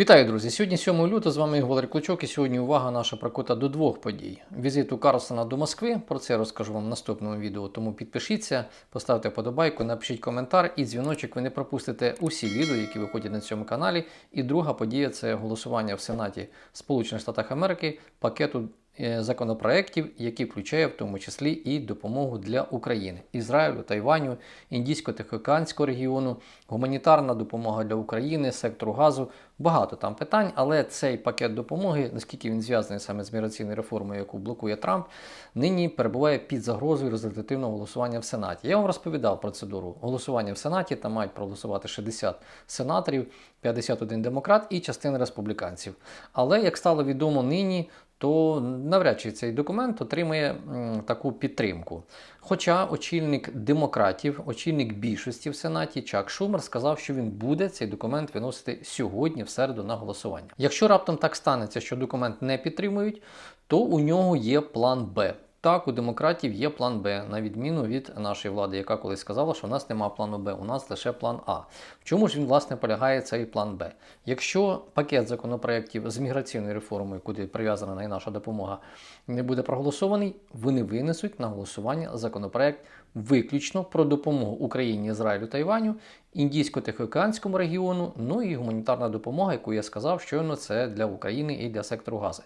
Вітаю, друзі! Сьогодні 7 лютого з вами Ігор Валерій і сьогодні увага наша прикута до двох подій. Візиту Карлсона до Москви, про це розкажу вам в наступному відео, тому підпишіться, поставте подобайку, напишіть коментар і дзвіночок, ви не пропустите усі відео, які виходять на цьому каналі. І друга подія це голосування в Сенаті Сполучених Штатів Америки пакету е, законопроєктів, які включає в тому числі і допомогу для України, Ізраїлю, Тайваню, Індійсько-Тихоокеанського регіону, гуманітарна допомога для України, сектору газу. Багато там питань, але цей пакет допомоги, наскільки він зв'язаний саме з міграційною реформою, яку блокує Трамп, нині перебуває під загрозою результативного голосування в Сенаті. Я вам розповідав процедуру голосування в Сенаті. Там мають проголосувати 60 сенаторів, 51 демократ і частина республіканців. Але як стало відомо нині, то навряд чи цей документ отримає м, таку підтримку. Хоча очільник демократів, очільник більшості в Сенаті Чак Шумер сказав, що він буде цей документ виносити сьогодні, в середу, на голосування. Якщо раптом так станеться, що документ не підтримують, то у нього є план Б. Так, у демократів є план Б, на відміну від нашої влади, яка колись сказала, що у нас немає плану Б, у нас лише план А. В чому ж він, власне, полягає цей план Б? Якщо пакет законопроєктів з міграційною реформою, куди прив'язана і наша допомога, не буде проголосований, вони винесуть на голосування законопроект виключно про допомогу Україні, Ізраїлю Тайваню, індійсько-тихоокеанському регіону, ну і гуманітарна допомога, яку я сказав, щойно це для України і для сектору гази.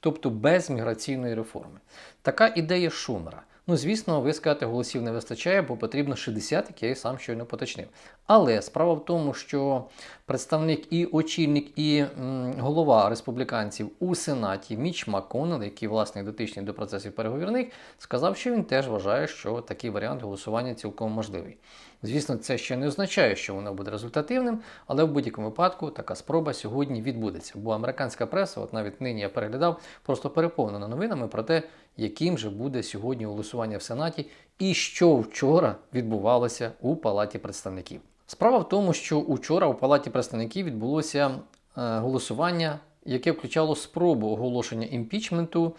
Тобто без міграційної реформи. Така ідея Шумера. Ну, звісно, ви скажете, голосів не вистачає, бо потрібно 60, як я і сам щойно поточнив. Але справа в тому, що представник і очільник, і м, голова республіканців у Сенаті Міч Макконнелл, який власне дотичний до процесів переговірних, сказав, що він теж вважає, що такий варіант голосування цілком можливий. Звісно, це ще не означає, що воно буде результативним, але в будь-якому випадку така спроба сьогодні відбудеться. Бо американська преса, от навіть нині я переглядав, просто переповнена новинами про те, яким же буде сьогодні голосування в Сенаті і що вчора відбувалося у Палаті представників. Справа в тому, що учора у Палаті представників відбулося е, голосування, яке включало спробу оголошення імпічменту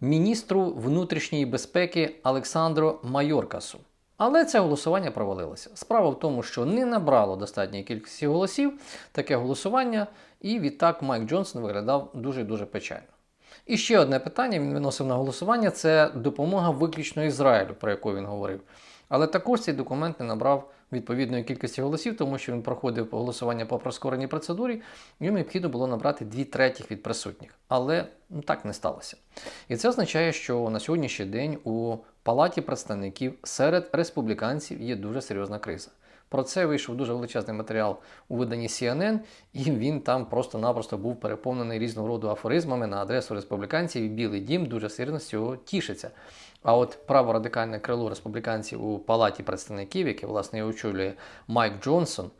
міністру внутрішньої безпеки Олександру Майоркасу. Але це голосування провалилося. Справа в тому, що не набрало достатньої кількості голосів таке голосування, і відтак Майк Джонсон виглядав дуже дуже печально. І ще одне питання він виносив на голосування: це допомога виключно Ізраїлю, про яку він говорив. Але також цей документ не набрав відповідної кількості голосів, тому що він проходив голосування по прискореній процедурі, йому необхідно було набрати дві третіх від присутніх. Але ну, так не сталося. І це означає, що на сьогоднішній день у Палаті представників серед республіканців є дуже серйозна криза. Про це вийшов дуже величезний матеріал у виданні CNN, і він там просто-напросто був переповнений різного роду афоризмами на адресу республіканців, і Білий Дім дуже сильно з цього тішиться. А от праворадикальне крило республіканців у Палаті представників, яке власне очолює Майк Джонсон,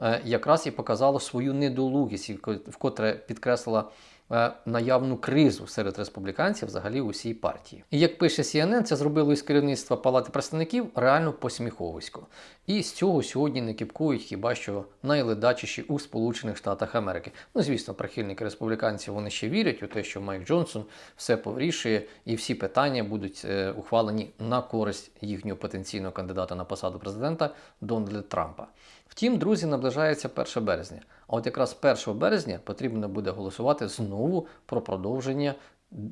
е, якраз і показало свою недолугість, вкотре підкреслила е, наявну кризу серед республіканців взагалі усій партії. І як пише CNN, це зробило із керівництва Палати представників реально посміховисько. І з цього сьогодні не кіпкують хіба що найледачіші у Сполучених Штатах Америки. Ну, звісно, прихильники республіканців вони ще вірять у те, що Майк Джонсон все повирішує, і всі питання будуть е, ухвалені на користь їхнього потенційного кандидата на посаду президента Дональда Трампа. Втім, друзі, наближається 1 березня. А от якраз 1 березня потрібно буде голосувати знову про продовження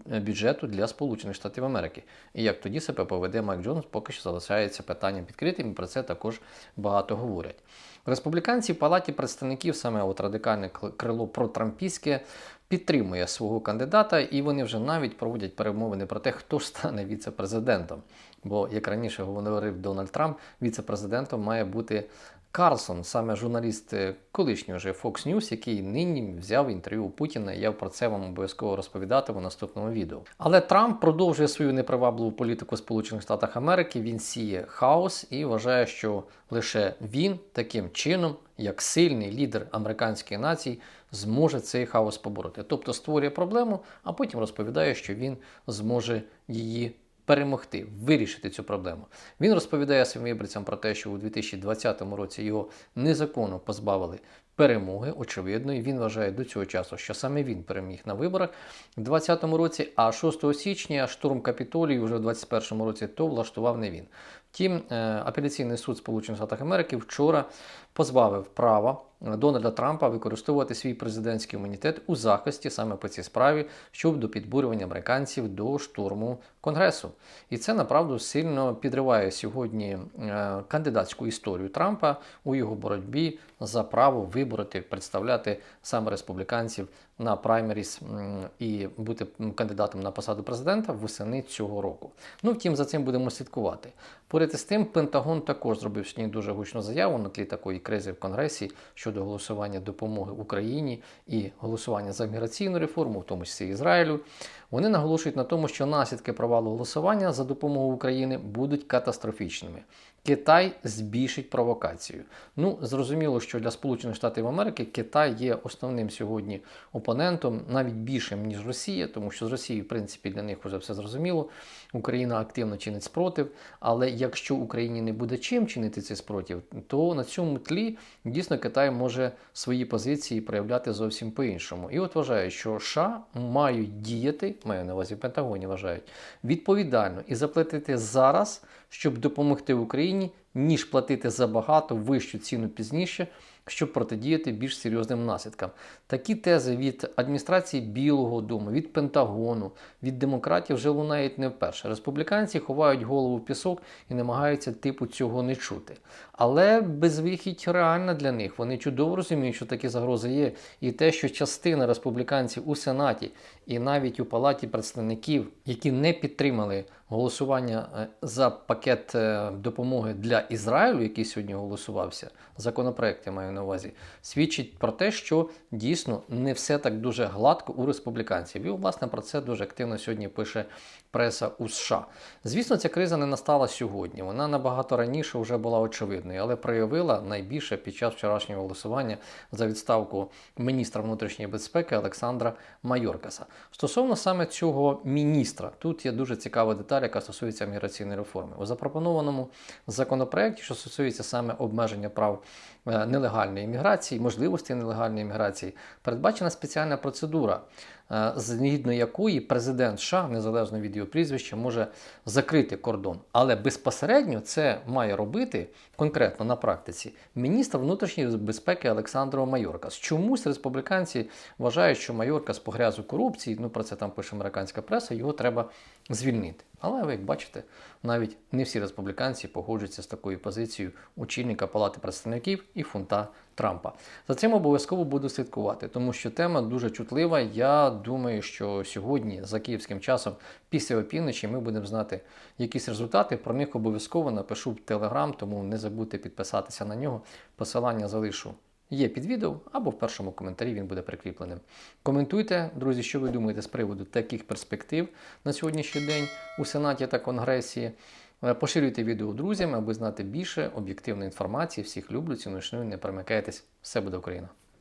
бюджету для Сполучених Штатів Америки. І як тоді себе поведе Майк Джонс, поки що залишається питанням відкритим, і про це також багато говорять. Республіканці в Палаті представників, саме от радикальне крило протрампійське, підтримує свого кандидата, і вони вже навіть проводять перемовини про те, хто стане віце-президентом. Бо, як раніше говорив Дональд Трамп, віце-президентом має бути Карлсон, саме журналіст е, колишнього вже Fox News, який нині взяв інтерв'ю у Путіна. Я про це вам обов'язково розповідатиму в наступному відео. Але Трамп продовжує свою непривабливу політику Сполучених Штатів Америки. Він сіє хаос і вважає, що лише він таким чином, як сильний лідер американської нації, зможе цей хаос побороти. Тобто створює проблему, а потім розповідає, що він зможе її перемогти, вирішити цю проблему. Він розповідає своїм виборцям про те, що у 2020 році його незаконно позбавили перемоги. Очевидно, і він вважає до цього часу, що саме він переміг на виборах у 2020 році, а 6 січня штурм капітолії вже у 2021 році то влаштував не він. Втім, е, апеляційний суд Сполучених Штатів Америки вчора позбавив права Дональда Трампа використовувати свій президентський імунітет у захисті саме по цій справі, щодо підбурювання американців до штурму Конгресу. І це направду сильно підриває сьогодні е, кандидатську історію Трампа у його боротьбі за право вибороти, представляти саме республіканців на праймеріс і бути кандидатом на посаду президента восени цього року. Ну втім, за цим будемо слідкувати. Поряд із тим, Пентагон також зробив сьогодні дуже гучну заяву на тлі такої кризи в Конгресі щодо голосування допомоги Україні і голосування за міграційну реформу, в тому числі Ізраїлю. Вони наголошують на тому, що наслідки провалу голосування за допомогу України будуть катастрофічними. Китай збільшить провокацію. Ну, зрозуміло, що для Сполучених Штатів Америки Китай є основним сьогодні опонентом, навіть більшим, ніж Росія, тому що з Росією, в принципі, для них вже все зрозуміло. Україна активно чинить спротив. Але якщо Україні не буде чим чинити цей спротив, то на цьому тлі дійсно Китай може свої позиції проявляти зовсім по-іншому. І от вважаю, що США мають діяти, маю на увазі Пентагоні вважають, відповідально і заплатити зараз, щоб допомогти Україні, ніж платити забагато вищу ціну пізніше, щоб протидіяти більш серйозним наслідкам. Такі тези від адміністрації Білого Дому, від Пентагону, від демократів вже лунають не вперше. Республіканці ховають голову в пісок і намагаються типу цього не чути. Але безвихідь реальна для них. Вони чудово розуміють, що такі загрози є, і те, що частина республіканців у Сенаті і навіть у Палаті представників, які не підтримали голосування е, за пакет е, допомоги для Ізраїлю, який сьогодні голосувався, законопроект я маю на увазі, свідчить про те, що дійсно не все так дуже гладко у республіканців. І, власне, про це дуже активно сьогодні пише преса у США. Звісно, ця криза не настала сьогодні. Вона набагато раніше вже була очевидною, але проявила найбільше під час вчорашнього голосування за відставку міністра внутрішньої безпеки Олександра Майоркаса. Стосовно саме цього міністра, тут є дуже цікава деталь, яка стосується міграційної реформи. У запропонованому законопроекті, що стосується саме обмеження прав нелегальної міграції, можливості нелегальної міграції, передбачена спеціальна процедура, е, згідно якої президент США, незалежно від його прізвища, може закрити кордон. Але безпосередньо це має робити конкретно на практиці міністр внутрішньої безпеки Олександр Майоркас. Чомусь республіканці вважають, що Майоркас погряз у корупції, ну про це там пише американська преса, його треба звільнити. Але ви як бачите, навіть не всі республіканці погоджуються з такою позицією очільника Палати представників і фунта Трампа. За цим обов'язково буду слідкувати, тому що тема дуже чутлива. Я думаю, що сьогодні, за київським часом, після опівночі, ми будемо знати якісь результати. Про них обов'язково напишу в Телеграм, тому не забудьте підписатися на нього. Посилання залишу. Є під відео або в першому коментарі він буде прикріпленим. Коментуйте, друзі, що ви думаєте з приводу таких перспектив на сьогоднішній день у Сенаті та Конгресі. Е, Поширюйте відео друзям, аби знати більше об'єктивної інформації. Всіх люблю, ціную, шаную, не перемикайтесь. Все буде Україна!